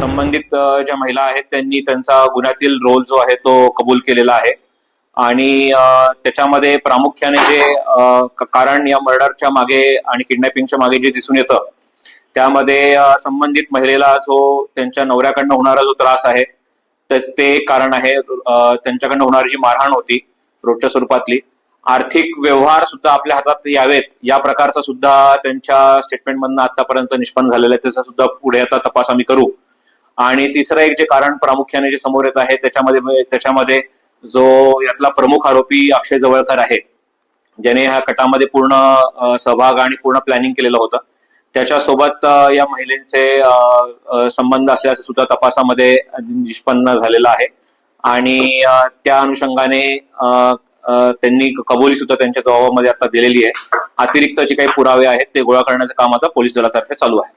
संबंधित ज्या महिला आहेत त्यांनी त्यांचा गुन्ह्यातील रोल जो आहे तो कबूल केलेला आहे. आणि त्याच्यामध्ये प्रामुख्याने जे कारण या मर्डरच्या मागे आणि किडनॅपिंगच्या मागे जे दिसून येतं त्यामध्ये संबंधित महिलेला जो त्यांच्या नवऱ्याकडनं होणारा जो त्रास आहे त्याच ते एक कारण आहे त्यांच्याकडनं होणारी जी मारहाण होती रोजच्या स्वरूपातली. आर्थिक व्यवहार सुद्धा आपल्या हातात यावेत या प्रकारचा सुद्धा त्यांच्या स्टेटमेंट मधनं आतापर्यंत निष्पन्न झालेलं आहे त्याचा सुद्धा पुढे आता तपास आम्ही करू. आणि तिसरं एक जे कारण प्रामुख्याने जे समोर येत आहे त्याच्यामध्ये म्हणजे त्याच्यामध्ये जो यातला प्रमुख आरोपी अक्षय जवळकर आहे ज्याने ह्या कटामध्ये पूर्ण सहभाग आणि पूर्ण प्लॅनिंग केलेलं होतं. त्याच्यासोबत या महिलेचे संबंध असल्याचं सुद्धा तपासामध्ये निष्पन्न झालेलं आहे. आणि त्या अनुषंगाने त्यांनी कबुली सुद्धा त्यांच्या जबाबामध्ये आता दिलेली आहे. अतिरिक्त जे काही पुरावे आहेत ते गोळा करण्याचं काम आता पोलीस दलातर्फे चालू आहे.